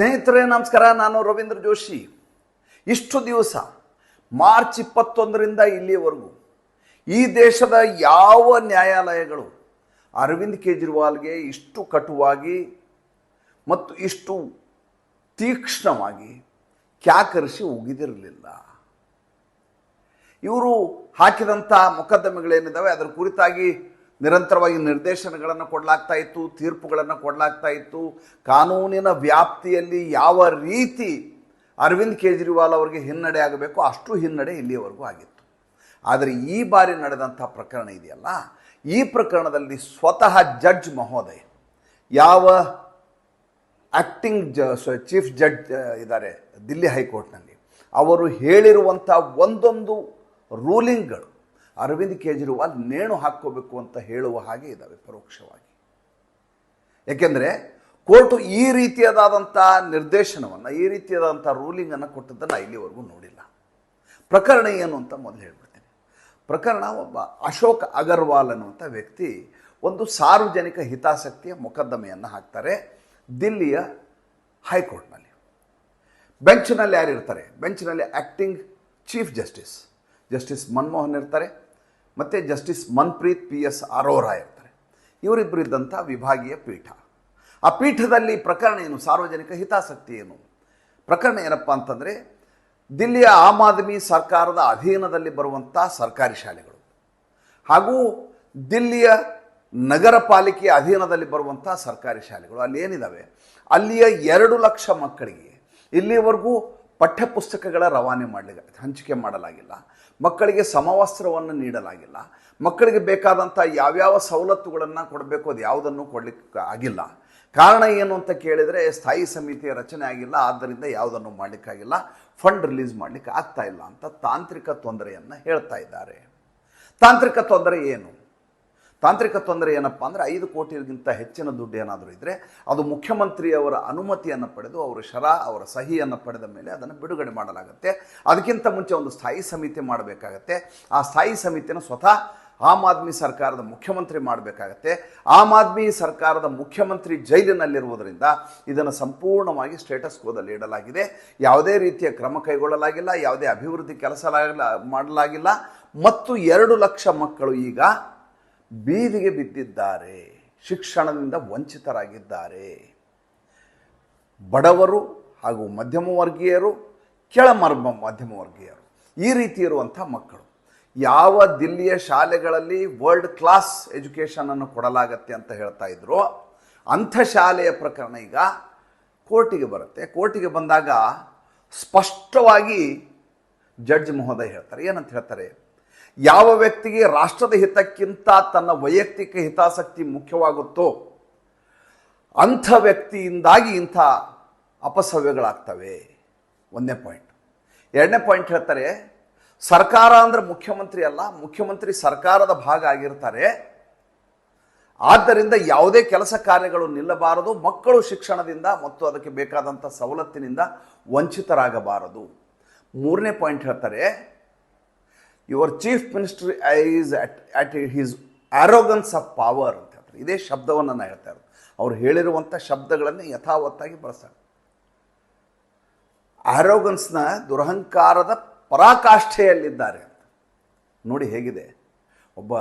ಸ್ನೇಹಿತರೇ, ನಮಸ್ಕಾರ. ನಾನು ರವೀಂದ್ರ ಜೋಶಿ. ಇಷ್ಟು ದಿವಸ, ಮಾರ್ಚ್ ಇಪ್ಪತ್ತೊಂದರಿಂದ ಇಲ್ಲಿಯವರೆಗೂ, ಈ ದೇಶದ ಯಾವ ನ್ಯಾಯಾಲಯಗಳು ಅರವಿಂದ್ ಕೇಜ್ರಿವಾಲ್ಗೆ ಇಷ್ಟು ಕಟುವಾಗಿ ಮತ್ತು ಇಷ್ಟು ತೀಕ್ಷ್ಣವಾಗಿ ಕ್ಯಾಕರಿಸಿ ಉಗಿದಿರಲಿಲ್ಲ ಇವರು ಹಾಕಿದಂಥ ಮೊಕದ್ದಮೆಗಳೇನಿದ್ದಾವೆ, ಅದರ ಕುರಿತಾಗಿ ನಿರಂತರವಾಗಿ ನಿರ್ದೇಶನಗಳನ್ನು ಕೊಡಲಾಗ್ತಾ ಇತ್ತು, ತೀರ್ಪುಗಳನ್ನು ಕೊಡಲಾಗ್ತಾ ಇತ್ತು. ಕಾನೂನಿನ ವ್ಯಾಪ್ತಿಯಲ್ಲಿ ಯಾವ ರೀತಿ ಅರವಿಂದ್ ಕೇಜ್ರಿವಾಲ್ ಅವರಿಗೆ ಹಿನ್ನಡೆ ಆಗಬೇಕು, ಅಷ್ಟು ಹಿನ್ನಡೆ ಇಲ್ಲಿಯವರೆಗೂ ಆಗಿತ್ತು. ಆದರೆ ಈ ಬಾರಿ ನಡೆದಂಥ ಪ್ರಕರಣ ಇದೆಯಲ್ಲ, ಈ ಪ್ರಕರಣದಲ್ಲಿ ಸ್ವತಃ ಜಡ್ಜ್ ಮಹೋದಯ, ಯಾವ ಆ್ಯಕ್ಟಿಂಗ್ ಜ ಚೀಫ್ ಜಡ್ಜ್ ಇದ್ದಾರೆ ದಿಲ್ಲಿ ಹೈಕೋರ್ಟ್ನಲ್ಲಿ, ಅವರು ಹೇಳಿರುವಂಥ ಒಂದೊಂದು ರೂಲಿಂಗ್ಗಳು ಅರವಿಂದ್ ಕೇಜ್ರಿವಾಲ್ ನೇಣು ಹಾಕ್ಕೋಬೇಕು ಅಂತ ಹೇಳುವ ಹಾಗೆ ಇದ್ದಾವೆ ಪರೋಕ್ಷವಾಗಿ. ಏಕೆಂದರೆ ಕೋರ್ಟು ಈ ರೀತಿಯಾದಂಥ ನಿರ್ದೇಶನವನ್ನು, ಈ ರೀತಿಯಾದಂಥ ರೂಲಿಂಗನ್ನು ಕೊಟ್ಟದ್ದನ್ನು ಇಲ್ಲಿವರೆಗೂ ನೋಡಿಲ್ಲ. ಪ್ರಕರಣ ಏನು ಅಂತ ಮೊದಲು ಹೇಳ್ಬಿಡ್ತೀನಿ. ಪ್ರಕರಣ ಒಬ್ಬ ಅಶೋಕ್ ಅಗರ್ವಾಲ್ ಅನ್ನುವಂಥ ವ್ಯಕ್ತಿ ಒಂದು ಸಾರ್ವಜನಿಕ ಹಿತಾಸಕ್ತಿಯ ಮೊಕದ್ದಮೆಯನ್ನು ಹಾಕ್ತಾರೆ ದಿಲ್ಲಿಯ ಹೈಕೋರ್ಟ್ನಲ್ಲಿ. ಬೆಂಚ್ನಲ್ಲಿ ಯಾರು ಇರ್ತಾರೆ ಬೆಂಚ್ನಲ್ಲಿ acting chief justice justice Manmohan ಇರ್ತಾರೆ. ಮತ್ತು justice Manpreet P S Arora ಇರ್ತಾರೆ ಇವರಿಬ್ಬರು ಇದ್ದಂಥ ವಿಭಾಗೀಯ ಪೀಠ. ಆ ಪೀಠದಲ್ಲಿ ಪ್ರಕರಣ ಏನು? ಸಾರ್ವಜನಿಕ ಹಿತಾಸಕ್ತಿ ಏನು? ಪ್ರಕರಣ ಏನಪ್ಪ ಅಂತಂದರೆ, ದಿಲ್ಲಿಯ ಆಮ್ ಆದ್ಮಿ ಸರ್ಕಾರದ ಅಧೀನದಲ್ಲಿ ಬರುವಂಥ ಸರ್ಕಾರಿ ಶಾಲೆಗಳು ಹಾಗೂ ದಿಲ್ಲಿಯ ನಗರ ಪಾಲಿಕೆಯ ಅಧೀನದಲ್ಲಿ ಬರುವಂಥ ಸರ್ಕಾರಿ ಶಾಲೆಗಳು. ಅಲ್ಲಿ ಏನಿದ್ದಾವೆ ಅಲ್ಲಿಯ ಎರಡು ಲಕ್ಷ ಮಕ್ಕಳಿಗೆ ಇಲ್ಲಿವರೆಗೂ ಪಠ್ಯಪುಸ್ತಕಗಳ ರವಾನೆ ಮಾಡಲಿಲ್ಲ ಹಂಚಿಕೆ ಮಾಡಲಾಗಿಲ್ಲ. ಮಕ್ಕಳಿಗೆ ಸಮವಸ್ತ್ರವನ್ನು ನೀಡಲಾಗಿಲ್ಲ. ಮಕ್ಕಳಿಗೆ ಬೇಕಾದಂಥ ಯಾವ್ಯಾವ ಸವಲತ್ತುಗಳನ್ನು ಕೊಡಬೇಕು, ಅದು ಯಾವುದನ್ನು ಕೊಡಲಿಕ್ಕೆ ಆಗಿಲ್ಲ. ಕಾರಣ ಏನು ಅಂತ ಕೇಳಿದರೆ, ಸ್ಥಾಯಿ ಸಮಿತಿಯ ರಚನೆ ಆಗಿಲ್ಲ, ಆದ್ದರಿಂದ ಯಾವುದನ್ನು ಮಾಡಲಿಕ್ಕಾಗಿಲ್ಲ. ಫಂಡ್ ರಿಲೀಸ್ ಮಾಡಲಿಕ್ಕೆ ಆಗ್ತಾ ಇಲ್ಲ ಅಂತ ತಾಂತ್ರಿಕ ತೊಂದರೆಯನ್ನು ಹೇಳ್ತಾ ಇದ್ದಾರೆ. ತಾಂತ್ರಿಕ ತೊಂದರೆ ಏನು? ತಾಂತ್ರಿಕ ತೊಂದರೆ ಏನಪ್ಪ ಅಂದರೆ ಐದು ಕೋಟಿಗಿಂತ ಹೆಚ್ಚಿನ ದುಡ್ಡು ಏನಾದರೂ ಇದ್ದರೆ ಅದು ಮುಖ್ಯಮಂತ್ರಿಯವರ ಅನುಮತಿಯನ್ನು ಪಡೆದು ಅವರು ಶರ, ಅವರ ಸಹಿಯನ್ನು ಪಡೆದ ಮೇಲೆ ಅದನ್ನು ಬಿಡುಗಡೆ ಮಾಡಲಾಗುತ್ತೆ. ಅದಕ್ಕಿಂತ ಮುಂಚೆ ಒಂದು ಸ್ಥಾಯಿ ಸಮಿತಿ ಮಾಡಬೇಕಾಗತ್ತೆ. ಆ ಸ್ಥಾಯಿ ಸಮಿತಿನ ಸ್ವತಃ ಆಮ್ ಆದ್ಮಿ ಸರ್ಕಾರದ ಮುಖ್ಯಮಂತ್ರಿ ಮಾಡಬೇಕಾಗತ್ತೆ. ಆಮ್ ಆದ್ಮಿ ಸರ್ಕಾರದ ಮುಖ್ಯಮಂತ್ರಿ ಜೈಲಿನಲ್ಲಿರುವುದರಿಂದ ಇದನ್ನು ಸಂಪೂರ್ಣವಾಗಿ ಸ್ಟೇಟಸ್ ಕೋದಲ್ಲಿ ಇಡಲಾಗಿದೆ. ಯಾವುದೇ ರೀತಿಯ ಕ್ರಮ ಕೈಗೊಳ್ಳಲಾಗಿಲ್ಲ, ಯಾವುದೇ ಅಭಿವೃದ್ಧಿ ಕೆಲಸ ಮಾಡಲಾಗಿಲ್ಲ. ಮತ್ತು ಎರಡು ಲಕ್ಷ ಮಕ್ಕಳು ಈಗ ಬೀದಿಗೆ ಬಿದ್ದಿದ್ದಾರೆ, ಶಿಕ್ಷಣದಿಂದ ವಂಚಿತರಾಗಿದ್ದಾರೆ. ಬಡವರು ಹಾಗೂ ಮಧ್ಯಮ ವರ್ಗೀಯರು ಕೆಳಮರ್ಮ ಮಧ್ಯಮ ವರ್ಗೀಯರು ಈ ರೀತಿ ಇರುವಂಥ ಮಕ್ಕಳು. ಯಾವ ದಿಲ್ಲಿಯ ಶಾಲೆಗಳಲ್ಲಿ ವರ್ಲ್ಡ್ ಕ್ಲಾಸ್ ಎಜುಕೇಷನನ್ನು ಕೊಡಲಾಗತ್ತೆ ಅಂತ ಹೇಳ್ತಾ ಇದ್ರು, ಅಂಥ ಶಾಲೆಯ ಪ್ರಕರಣ ಈಗ ಕೋರ್ಟಿಗೆ ಬರುತ್ತೆ. ಕೋರ್ಟಿಗೆ ಬಂದಾಗ ಸ್ಪಷ್ಟವಾಗಿ ಜಡ್ಜ್ ಮಹೋದಯ ಹೇಳ್ತಾರೆ. ಏನಂತ ಹೇಳ್ತಾರೆ? ಯಾವ ವ್ಯಕ್ತಿಗೆ ರಾಷ್ಟ್ರದ ಹಿತಕ್ಕಿಂತ ತನ್ನ ವೈಯಕ್ತಿಕ ಹಿತಾಸಕ್ತಿ ಮುಖ್ಯವಾಗುತ್ತೋ ಅಂಥ ವ್ಯಕ್ತಿಯಿಂದಾಗಿ ಇಂಥ ಅಪಸವ್ಯಗಳಾಗ್ತವೆ. ಒಂದನೇ ಪಾಯಿಂಟ್ ಎರಡನೇ ಪಾಯಿಂಟ್ ಹೇಳ್ತಾರೆ, ಸರ್ಕಾರ ಅಂದರೆ ಮುಖ್ಯಮಂತ್ರಿ ಅಲ್ಲ, ಮುಖ್ಯಮಂತ್ರಿ ಸರ್ಕಾರದ ಭಾಗ ಆಗಿರ್ತಾರೆ. ಆದ್ದರಿಂದ ಯಾವುದೇ ಕೆಲಸ ಕಾರ್ಯಗಳು ನಿಲ್ಲಬಾರದು, ಮಕ್ಕಳು ಶಿಕ್ಷಣದಿಂದ ಮತ್ತು ಅದಕ್ಕೆ ಬೇಕಾದಂಥ ಸವಲತ್ತಿನಿಂದ ವಂಚಿತರಾಗಬಾರದು. ಮೂರನೇ ಪಾಯಿಂಟ್ ಹೇಳ್ತಾರೆ your chief minister is at at his arrogance of power ಅಂತ ಹೇಳ್ತಾರೆ. ಇದೇ ಶಬ್ದವನ್ನು ನಾನು ಹೇಳ್ತಾ ಇರೋದು. ಅವ್ರು ಹೇಳಿರುವಂಥ ಶಬ್ದಗಳನ್ನು ಯಥಾವತ್ತಾಗಿ ಬಳಸ್ತಾರೆ. ಆರೋಗನ್ಸ್ನ ದುರಹಂಕಾರದ ಪರಾಕಾಷ್ಠೆಯಲ್ಲಿದ್ದಾರೆ ಅಂತ. ನೋಡಿ ಹೇಗಿದೆ. ಒಬ್ಬ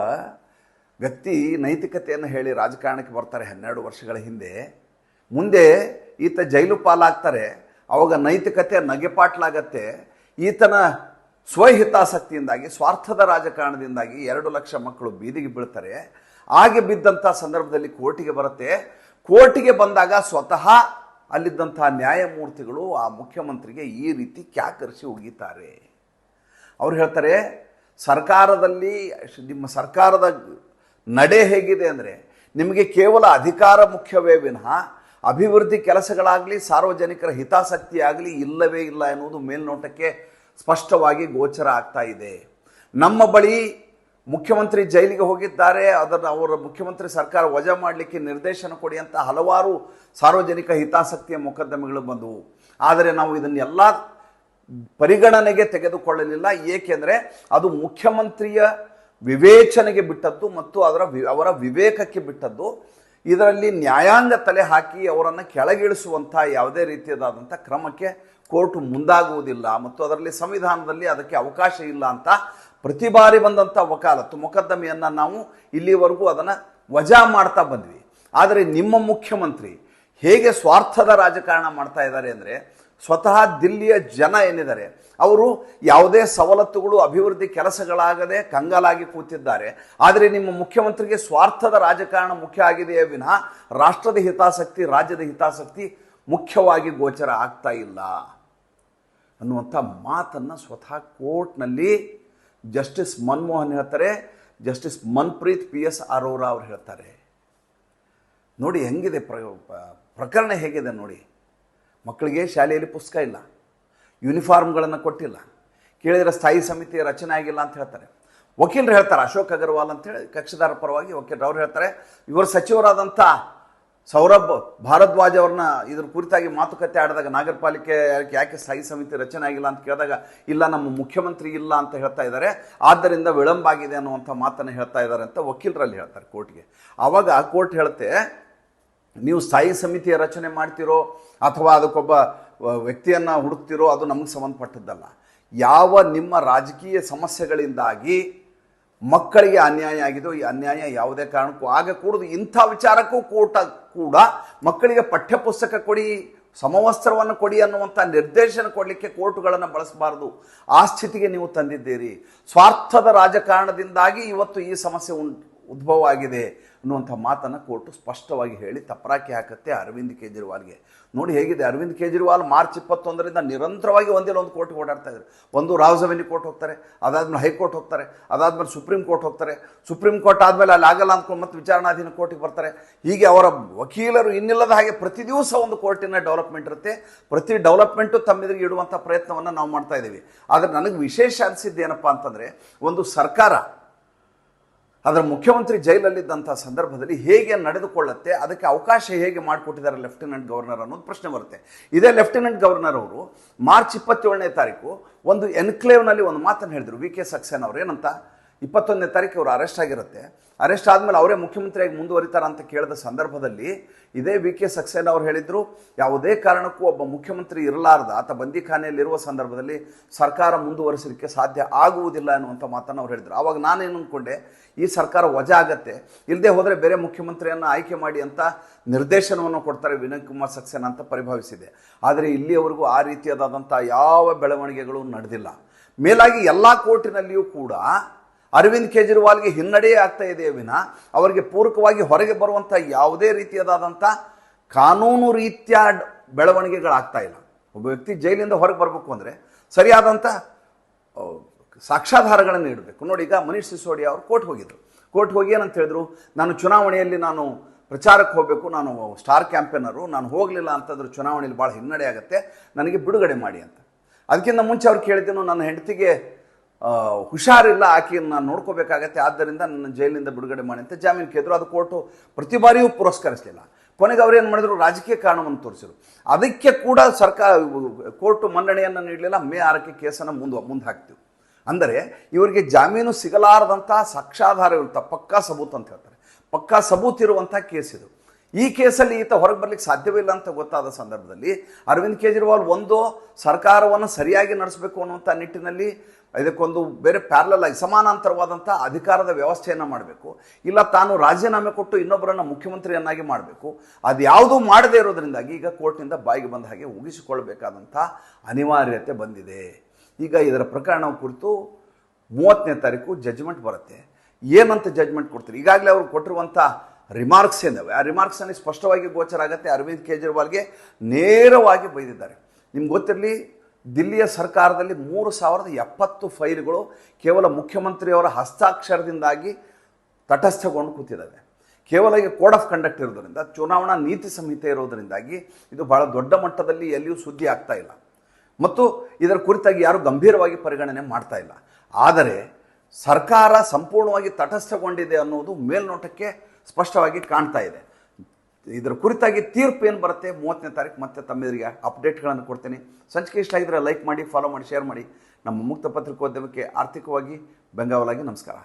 ವ್ಯಕ್ತಿ ನೈತಿಕತೆಯನ್ನು ಹೇಳಿ ರಾಜಕಾರಣಕ್ಕೆ ಬರ್ತಾರೆ ಹನ್ನೆರಡು ವರ್ಷಗಳ ಹಿಂದೆ. ಮುಂದೆ ಈತ ಜೈಲು ಪಾಲಾಗ್ತಾರೆ. ಅವಾಗ ನೈತಿಕತೆ ನಗೆಪಾಟ್ಲಾಗತ್ತೆ. ಈತನ ಸ್ವಹಿತಾಸಕ್ತಿಯಿಂದಾಗಿ, ಸ್ವಾರ್ಥದ ರಾಜಕಾರಣದಿಂದಾಗಿ ಎರಡು ಲಕ್ಷ ಮಕ್ಕಳು ಬೀದಿಗೆ ಬೀಳ್ತಾರೆ. ಹಾಗೆ ಬಿದ್ದಂಥ ಸಂದರ್ಭದಲ್ಲಿ ಕೋರ್ಟಿಗೆ ಬರುತ್ತೆ. ಕೋರ್ಟಿಗೆ ಬಂದಾಗ ಸ್ವತಃ ಅಲ್ಲಿದ್ದಂಥ ನ್ಯಾಯಮೂರ್ತಿಗಳು ಆ ಮುಖ್ಯಮಂತ್ರಿಗೆ ಈ ರೀತಿ ಕ್ಯಾಕರಿಸಿ ಉಗಿತಾರೆ ಅವ್ರು ಹೇಳ್ತಾರೆ, ಸರ್ಕಾರದಲ್ಲಿ, ನಿಮ್ಮ ಸರ್ಕಾರದ ನಡೆ ಹೇಗಿದೆ ಅಂದರೆ, ನಿಮಗೆ ಕೇವಲ ಅಧಿಕಾರ ಮುಖ್ಯವೇ ವಿನಃ, ಅಭಿವೃದ್ಧಿ ಕೆಲಸಗಳಾಗಲಿ, ಸಾರ್ವಜನಿಕರ ಹಿತಾಸಕ್ತಿ ಆಗಲಿ ಇಲ್ಲವೇ ಇಲ್ಲ ಎನ್ನುವುದು ಮೇಲ್ನೋಟಕ್ಕೆ ಸ್ಪಷ್ಟವಾಗಿ ಗೋಚರ ಆಗ್ತಾ ಇದೆ. ನಮ್ಮ ಬಳಿ ಮುಖ್ಯಮಂತ್ರಿ ಜೈಲಿಗೆ ಹೋಗಿದ್ದಾರೆ. ಅದರ ಅವರ ಮುಖ್ಯಮಂತ್ರಿ ಸರ್ಕಾರ ವಜಾ ಮಾಡಲಿಕ್ಕೆ ನಿರ್ದೇಶನ ಕೊಡಿ ಅಂತ ಹಲವಾರು ಸಾರ್ವಜನಿಕ ಹಿತಾಸಕ್ತಿಯ ಮೊಕದ್ದಮೆಗಳು ಬಂದವು. ಆದರೆ ನಾವು ಇದನ್ನೆಲ್ಲ ಪರಿಗಣನೆಗೆ ತೆಗೆದುಕೊಳ್ಳಲಿಲ್ಲ. ಏಕೆಂದರೆ ಅದು ಮುಖ್ಯಮಂತ್ರಿಯ ವಿವೇಚನೆಗೆ ಬಿಟ್ಟದ್ದು ಮತ್ತು ಅದರ ಅವರ ವಿವೇಕಕ್ಕೆ ಬಿಟ್ಟದ್ದು. ಇದರಲ್ಲಿ ನ್ಯಾಯಾಂಗ ತಲೆ ಹಾಕಿ ಅವರನ್ನು ಕೆಳಗಿಳಿಸುವಂಥ ಯಾವುದೇ ರೀತಿಯದಾದಂಥ ಕ್ರಮಕ್ಕೆ ಕೋರ್ಟ್ ಮುಂದಾಗುವುದಿಲ್ಲ ಮತ್ತು ಅದರಲ್ಲಿ ಸಂವಿಧಾನದಲ್ಲಿ ಅದಕ್ಕೆ ಅವಕಾಶ ಇಲ್ಲ ಅಂತ ಪ್ರತಿ ಬಾರಿ ಬಂದಂಥ ವಕಾಲತ್ತು, ಮೊಕದ್ದಮೆಯನ್ನು ನಾವು ಇಲ್ಲಿವರೆಗೂ ಅದನ್ನು ವಜಾ ಮಾಡ್ತಾ ಬಂದ್ವಿ. ಆದರೆ ನಿಮ್ಮ ಮುಖ್ಯಮಂತ್ರಿ ಹೇಗೆ ಸ್ವಾರ್ಥದ ರಾಜಕಾರಣ ಮಾಡ್ತಾ ಇದ್ದಾರೆ ಅಂದರೆ ಸ್ವತಃ ದಿಲ್ಲಿಯ ಜನ ಏನಿದ್ದಾರೆ, ಅವರು ಯಾವುದೇ ಸವಲತ್ತುಗಳು, ಅಭಿವೃದ್ಧಿ ಕೆಲಸಗಳಾಗದೆ ಕಂಗಾಲಾಗಿ ಕೂತಿದ್ದಾರೆ. ಆದರೆ ನಿಮ್ಮ ಮುಖ್ಯಮಂತ್ರಿಗೆ ಸ್ವಾರ್ಥದ ರಾಜಕಾರಣ ಮುಖ್ಯ ಆಗಿದೆಯೇ ವಿನಃ ರಾಷ್ಟ್ರದ ಹಿತಾಸಕ್ತಿ, ರಾಜ್ಯದ ಹಿತಾಸಕ್ತಿ ಮುಖ್ಯವಾಗಿ ಗೋಚರ ಆಗ್ತಾ ಇಲ್ಲ. ಅನ್ನುವಂಥ ಮಾತನ್ನು ಸ್ವತಃ ಕೋರ್ಟ್ನಲ್ಲಿ ಜಸ್ಟಿಸ್ ಮನಮೋಹನ್ ಹೇಳ್ತಾರೆ. Justice Manpreet P S Arora ಅವರು ಹೇಳ್ತಾರೆ. ನೋಡಿ ಹೆಂಗಿದೆ ಪ್ರ ಪ್ರಕರಣ ಹೇಗಿದೆ ನೋಡಿ. ಮಕ್ಕಳಿಗೆ ಶಾಲೆಯಲ್ಲಿ ಪುಸ್ತಕ ಇಲ್ಲ. ಯೂನಿಫಾರ್ಮ್ಗಳನ್ನು ಕೊಟ್ಟಿಲ್ಲ. ಕೇಳಿದರೆ ಸ್ಥಾಯಿ ಸಮಿತಿ ರಚನೆ ಆಗಿಲ್ಲ ಅಂತ ಹೇಳ್ತಾರೆ. ವಕೀಲರು ಹೇಳ್ತಾರೆ, ಅಶೋಕ್ ಅಗರ್ವಾಲ್ ಅಂತೇಳಿ ಕಕ್ಷಿದಾರ ಪರವಾಗಿ ವಕೀಲರು ಅವ್ರು ಹೇಳ್ತಾರೆ, ಇವರು ಸಚಿವರಾದಂಥ ಸೌರಭ್ ಭಾರದ್ವಾಜ್ ಅವ್ರನ್ನ ಇದ್ರ ಕುರಿತಾಗಿ ಮಾತುಕತೆ ಆಡಿದಾಗ ನಾಗರ ಪಾಲಿಕೆ ಯಾಕೆ- ಸ್ಥಾಯಿ ಸಮಿತಿ ರಚನೆ ಆಗಿಲ್ಲ ಅಂತ ಕೇಳಿದಾಗ, ಇಲ್ಲ, ನಮ್ಮ ಮುಖ್ಯಮಂತ್ರಿ ಇಲ್ಲ ಅಂತ ಹೇಳ್ತಾ ಇದ್ದಾರೆ, ಆದ್ದರಿಂದ ವಿಳಂಬ ಆಗಿದೆ ಅನ್ನುವಂಥ ಮಾತನ್ನು ಹೇಳ್ತಾ ಇದ್ದಾರೆ ಅಂತ ವಕೀಲರಲ್ಲಿ ಹೇಳ್ತಾರೆ ಕೋರ್ಟ್ಗೆ. ಆವಾಗ ಕೋರ್ಟ್ ಹೇಳುತ್ತೆ, ನೀವು ಸ್ಥಾಯಿ ಸಮಿತಿಯ ರಚನೆ ಮಾಡ್ತಿರೋ ಅಥವಾ ಅದಕ್ಕೊಬ್ಬ ವ್ಯಕ್ತಿಯನ್ನು ಹುಡುಕ್ತಿರೋ ಅದು ನಮಗೆ ಸಂಬಂಧಪಟ್ಟದ್ದಲ್ಲ. ಯಾವ ನಿಮ್ಮ ರಾಜಕೀಯ ಸಮಸ್ಯೆಗಳಿಂದಾಗಿ ಮಕ್ಕಳಿಗೆ ಅನ್ಯಾಯ ಆಗಿದೋ ಈ ಅನ್ಯಾಯ ಯಾವುದೇ ಕಾರಣಕ್ಕೂ ಆಗಕೂಡದು ಇಂಥ ವಿಚಾರಕ್ಕೂ ಕೂಟ ಕೂಡ ಮಕ್ಕಳಿಗೆ ಪಠ್ಯಪುಸ್ತಕ ಕೊಡಿ, ಸಮವಸ್ತ್ರವನ್ನು ಕೊಡಿ ಅನ್ನುವಂಥ ನಿರ್ದೇಶನ ಕೊಡಲಿಕ್ಕೆ ಕೋರ್ಟುಗಳನ್ನು ಬಳಸಬಾರದು. ಆ ಸ್ಥಿತಿಗೆ ನೀವು ತಂದಿದ್ದೀರಿ. ಸ್ವಾರ್ಥದ ರಾಜಕಾರಣದಿಂದಾಗಿ ಇವತ್ತು ಈ ಸಮಸ್ಯೆ ಉಂ ಉದ್ಭವ ಆಗಿದೆ ಅನ್ನುವಂಥ ಮಾತನ್ನು ಕೋರ್ಟು ಸ್ಪಷ್ಟವಾಗಿ ಹೇಳಿ ತಪರಾಕಿ ಹಾಕತ್ತೆ ಅರವಿಂದ್ ಕೇಜ್ರಿವಾಲ್ಗೆ. ನೋಡಿ ಹೇಗಿದೆ, ಅರವಿಂದ್ ಕೇಜ್ರಿವಾಲ್ ಮಾರ್ಚ್ ಇಪ್ಪತ್ತೊಂದರಿಂದ ನಿರಂತರವಾಗಿ ಒಂದಿಲ್ಲ ಒಂದು ಕೋರ್ಟ್ ಓಡಾಡ್ತಾ ಇದ್ದಾರೆ. ಒಂದು ರಾವ್ಸವೆನಿ ಕೋರ್ಟ್ ಹೋಗ್ತಾರೆ, ಅದಾದ್ಮೇಲೆ ಹೈಕೋರ್ಟ್ ಹೋಗ್ತಾರೆ, ಅದಾದ್ಮೇಲೆ ಸುಪ್ರೀಂ ಕೋರ್ಟ್ ಹೋಗ್ತಾರೆ. ಸುಪ್ರೀಂ ಕೋರ್ಟ್ ಆದಮೇಲೆ ಅಲ್ಲಿ ಆಗಲ್ಲ ಅಂದ್ಕೊಂಡು ಮತ್ತೆ ವಿಚಾರಣಾಧೀನ ಕೋರ್ಟಿಗೆ ಬರ್ತಾರೆ. ಹೀಗೆ ಅವರ ವಕೀಲರು ಇನ್ನಿಲ್ಲದ ಹಾಗೆ ಪ್ರತಿ ದಿವಸ ಒಂದು ಕೋರ್ಟಿನ ಡೆವಲಪ್ಮೆಂಟ್ ಇರುತ್ತೆ. ಪ್ರತಿ ಡೆವಲಪ್ಮೆಂಟು ತಮ್ಮೆದುರಿಗೆ ಇಡುವಂಥ ಪ್ರಯತ್ನವನ್ನು ನಾವು ಮಾಡ್ತಾ ಇದ್ದೀವಿ. ಆದರೆ ನನಗೆ ವಿಶೇಷ ಅನಿಸಿದ್ದೇನಪ್ಪ ಅಂತಂದರೆ, ಒಂದು ಸರ್ಕಾರ ಅದರ ಮುಖ್ಯಮಂತ್ರಿ ಜೈಲಲ್ಲಿದ್ದಂಥ ಸಂದರ್ಭದಲ್ಲಿ ಹೇಗೆ ನಡೆದುಕೊಳ್ಳುತ್ತೆ, ಅದಕ್ಕೆ ಅವಕಾಶ ಹೇಗೆ ಮಾಡಿಕೊಟ್ಟಿದ್ದಾರೆ ಲೆಫ್ಟಿನೆಂಟ್ ಗವರ್ನರ್ ಅನ್ನೋದು ಪ್ರಶ್ನೆ ಬರುತ್ತೆ. ಇದೇ ಲೆಫ್ಟಿನೆಂಟ್ ಗವರ್ನರ್ ಅವರು ಮಾರ್ಚ್ ಇಪ್ಪತ್ತೇಳನೇ ತಾರೀಕು ಒಂದು ಎನ್ಕ್ಲೇವ್ನಲ್ಲಿ ಒಂದು ಮಾತನ್ನು ಹೇಳಿದರು. ವಿ ಕೆ ಸಕ್ಸೇನ್ ಅವರು ಏನಂತ? ಇಪ್ಪತ್ತೊಂದನೇ ತಾರೀಕು ಅವರು ಅರೆಸ್ಟ್ ಆಗಿರುತ್ತೆ. ಅರೆಸ್ಟ್ ಆದಮೇಲೆ ಅವರೇ ಮುಖ್ಯಮಂತ್ರಿಯಾಗಿ ಮುಂದುವರಿತಾರ ಅಂತ ಕೇಳಿದ ಸಂದರ್ಭದಲ್ಲಿ ಇದೇ ವಿ ಕೆ ಸಕ್ಸೇನಾ ಅವ್ರು ಹೇಳಿದ್ರು, ಯಾವುದೇ ಕಾರಣಕ್ಕೂ ಒಬ್ಬ ಮುಖ್ಯಮಂತ್ರಿ ಇರಲಾರ್ದ, ಆತ ಬಂದಿಖಾನೆಯಲ್ಲಿರುವ ಸಂದರ್ಭದಲ್ಲಿ ಸರ್ಕಾರ ಮುಂದುವರಿಸಲಿಕ್ಕೆ ಸಾಧ್ಯ ಆಗುವುದಿಲ್ಲ ಅನ್ನುವಂಥ ಮಾತನ್ನು ಅವ್ರು ಹೇಳಿದ್ರು. ಆವಾಗ ನಾನೇನು ಅಂದ್ಕೊಂಡೆ ಈ ಸರ್ಕಾರ ವಜಾ ಆಗತ್ತೆ ಇಲ್ಲದೆ ಹೋದರೆ ಬೇರೆ ಮುಖ್ಯಮಂತ್ರಿಯನ್ನು ಆಯ್ಕೆ ಮಾಡಿ ಅಂತ ನಿರ್ದೇಶನವನ್ನು ಕೊಡ್ತಾರೆ ವಿನಯ್ ಕುಮಾರ್ ಸಕ್ಸೇನಾ ಅಂತ ಪರಿಭಾವಿಸಿದೆ. ಆದರೆ ಇಲ್ಲಿಯವರೆಗೂ ಆ ರೀತಿಯಾದಂಥ ಯಾವ ಬೆಳವಣಿಗೆಗಳು ನಡೆದಿಲ್ಲ. ಮೇಲಾಗಿ ಎಲ್ಲ ಕೋರ್ಟಿನಲ್ಲಿಯೂ ಕೂಡ ಅರವಿಂದ್ ಕೇಜ್ರಿವಾಲ್ಗೆ ಹಿನ್ನಡೆಯೇ ಆಗ್ತಾ ಇದೆ ವಿನ. ಅವರಿಗೆ ಪೂರಕವಾಗಿ ಹೊರಗೆ ಬರುವಂಥ ಯಾವುದೇ ರೀತಿಯಾದಂಥ ಕಾನೂನು ರೀತಿಯ ಬೆಳವಣಿಗೆಗಳಾಗ್ತಾ ಇಲ್ಲ. ಒಬ್ಬ ವ್ಯಕ್ತಿ ಜೈಲಿಂದ ಹೊರಗೆ ಬರಬೇಕು ಅಂದರೆ ಸರಿಯಾದಂಥ ಸಾಕ್ಷಾಧಾರಗಳನ್ನು ಇಡಬೇಕು ನೋಡಿ, ಈಗ ಮನೀಶ್ ಸಿಸೋಡಿಯಾ ಅವರು ಕೋರ್ಟ್ ಹೋಗಿದ್ರು. ಕೋರ್ಟ್ ಹೋಗಿ ಏನಂತ ಹೇಳಿದ್ರು? ನಾನು ಚುನಾವಣೆಯಲ್ಲಿ ನಾನು ಪ್ರಚಾರಕ್ಕೆ ಹೋಗಬೇಕು, ನಾನು ಸ್ಟಾರ್ ಕ್ಯಾಂಪೇನರು, ನಾನು ಹೋಗಲಿಲ್ಲ ಅಂತಂದ್ರೆ ಚುನಾವಣೆಯಲ್ಲಿ ಭಾಳ ಹಿನ್ನಡೆ ಆಗುತ್ತೆ, ನನಗೆ ಬಿಡುಗಡೆ ಮಾಡಿ ಅಂತ. ಅದಕ್ಕಿಂತ ಮುಂಚೆ ಅವ್ರು ಕೇಳಿದ್ದೇನು ನನ್ನ ಹೆಂಡತಿಗೆ ಹುಷಾರಿಲ್ಲ, ಆಕೆಯನ್ನು ನಾನು ನೋಡ್ಕೋಬೇಕಾಗತ್ತೆ, ಆದ್ದರಿಂದ ನನ್ನ ಜೈಲಿನಿಂದ ಬಿಡುಗಡೆ ಮಾಡಿ ಅಂತ ಜಾಮೀನು ಕೇಳಿದ್ರು. ಅದು ಕೋರ್ಟು ಪ್ರತಿ ಬಾರಿಯೂ ಪುರಸ್ಕರಿಸಲಿಲ್ಲ. ಕೊನೆಗೆ ಏನು ಮಾಡಿದ್ರು? ರಾಜಕೀಯ ಕಾರಣವನ್ನು ತೋರಿಸಿದ್ರು. ಅದಕ್ಕೆ ಕೂಡ ಸರ್ಕಾರ, ಕೋರ್ಟು ಮನ್ನಣೆಯನ್ನು ನೀಡಲಿಲ್ಲ. ಮೇ ಆರಕ್ಕೆ ಕೇಸನ್ನು ಮುಂದೆ ಮುಂದೆ ಹಾಕ್ತೀವಿ. ಅಂದರೆ, ಇವರಿಗೆ ಜಾಮೀನು ಸಿಗಲಾರದಂಥ ಸಾಕ್ಷಾಧಾರ ಇರುತ್ತ ಪಕ್ಕಾ ಸಬೂತ್ ಅಂತ ಹೇಳ್ತಾರೆ. ಪಕ್ಕಾ ಸಬೂತ್ ಇರುವಂಥ ಕೇಸ್ ಇದು. ಈ ಕೇಸಲ್ಲಿ ಈತ ಹೊರಗೆ ಬರ್ಲಿಕ್ಕೆ ಸಾಧ್ಯವಿಲ್ಲ ಅಂತ ಗೊತ್ತಾದ ಸಂದರ್ಭದಲ್ಲಿ ಅರವಿಂದ್ ಕೇಜ್ರಿವಾಲ್ ಒಂದು, ಸರ್ಕಾರವನ್ನು ಸರಿಯಾಗಿ ನಡೆಸಬೇಕು ಅನ್ನುವಂಥ ನಿಟ್ಟಿನಲ್ಲಿ ಇದಕ್ಕೊಂದು ಬೇರೆ ಪ್ಯಾರಲಲ್ ಆಗಿ ಸಮಾನಾಂತರವಾದಂಥ ಅಧಿಕಾರದ ವ್ಯವಸ್ಥೆಯನ್ನು ಮಾಡಬೇಕು. ಇಲ್ಲ ತಾನು ರಾಜೀನಾಮೆ ಕೊಟ್ಟು ಇನ್ನೊಬ್ಬರನ್ನು ಮುಖ್ಯಮಂತ್ರಿಯನ್ನಾಗಿ ಮಾಡಬೇಕು. ಅದು ಯಾವುದೂ ಮಾಡದೇ ಇರೋದರಿಂದಾಗಿ ಈಗ ಕೋರ್ಟ್ನಿಂದ ಬಾಯಿಗೆ ಬಂದ ಹಾಗೆ ಉಗಿಸಿಕೊಳ್ಳಬೇಕಾದಂಥ ಅನಿವಾರ್ಯತೆ ಬಂದಿದೆ. ಈಗ ಇದರ ಪ್ರಕರಣ ಕುರಿತು ಮೂವತ್ತನೇ ತಾರೀಕು ಜಜ್ಮೆಂಟ್ ಬರುತ್ತೆ. ಏನಂತ ಜಜ್ಮೆಂಟ್ ಕೊಡ್ತೀರಿ? ಈಗಾಗಲೇ ಅವರು ಕೊಟ್ಟಿರುವಂಥ ರಿಮಾರ್ಕ್ಸ್ ಏನಿವೆ? ಆ ರಿಮಾರ್ಕ್ಸಲ್ಲಿ ಸ್ಪಷ್ಟವಾಗಿ ಗೋಚರ ಆಗುತ್ತೆ. ಅರವಿಂದ್ ಕೇಜ್ರಿವಾಲ್ಗೆ ನೇರವಾಗಿ ಬೈದಿದ್ದಾರೆ. ನಿಮ್ಗೆ ಗೊತ್ತಿರಲಿ, ದಿಲ್ಲಿಯ ಸರ್ಕಾರದಲ್ಲಿ ಮೂರು ಸಾವಿರದ ಎಪ್ಪತ್ತು ಫೈಲ್ಗಳು ಕೇವಲ ಮುಖ್ಯಮಂತ್ರಿಯವರ ಹಸ್ತಾಕ್ಷರದಿಂದಾಗಿ ತಟಸ್ಥಗೊಂಡು ಕೂತಿದ್ದಾವೆ. ಕೇವಲ ಈಗ ಕೋಡ್ ಆಫ್ ಕಂಡಕ್ಟ್ ಇರೋದರಿಂದ, ಚುನಾವಣಾ ನೀತಿ ಸಂಹಿತೆ ಇರೋದರಿಂದಾಗಿ ಇದು ಬಹಳ ದೊಡ್ಡ ಮಟ್ಟದಲ್ಲಿ ಎಲ್ಲಿಯೂ ಸುದ್ದಿ ಆಗ್ತಾ ಇಲ್ಲ. ಮತ್ತು ಇದರ ಕುರಿತಾಗಿ ಯಾರು ಗಂಭೀರವಾಗಿ ಪರಿಗಣನೆ ಮಾಡ್ತಾ ಇಲ್ಲ. ಆದರೆ ಸರ್ಕಾರ ಸಂಪೂರ್ಣವಾಗಿ ತಟಸ್ಥಗೊಂಡಿದೆ ಅನ್ನೋದು ಮೇಲ್ನೋಟಕ್ಕೆ ಸ್ಪಷ್ಟವಾಗಿ ಕಾಣ್ತಾ ಇದೆ. ಇದರ ಕುರಿತಾಗಿ ತೀರ್ಪು ಏನು ಬರುತ್ತೆ? ಮೂವತ್ತನೇ ತಾರೀಕು ಮತ್ತೆ ತಮ್ಮೆದುರಿಗೆ ಅಪ್ಡೇಟ್ಗಳನ್ನು ಕೊಡ್ತೀನಿ. ಸಂಚಿಕೆ ಇಷ್ಟ ಆಗಿದ್ರೆ ಲೈಕ್ ಮಾಡಿ ಫಾಲೋ ಮಾಡಿ ಶೇರ್ ಮಾಡಿ. ನಮ್ಮ ಮುಕ್ತ ಪತ್ರಿಕೋದ್ಯಮಕ್ಕೆ ಆರ್ಥಿಕವಾಗಿ ಬೆಂಗಾವಲಾಗಿ ನಮಸ್ಕಾರ.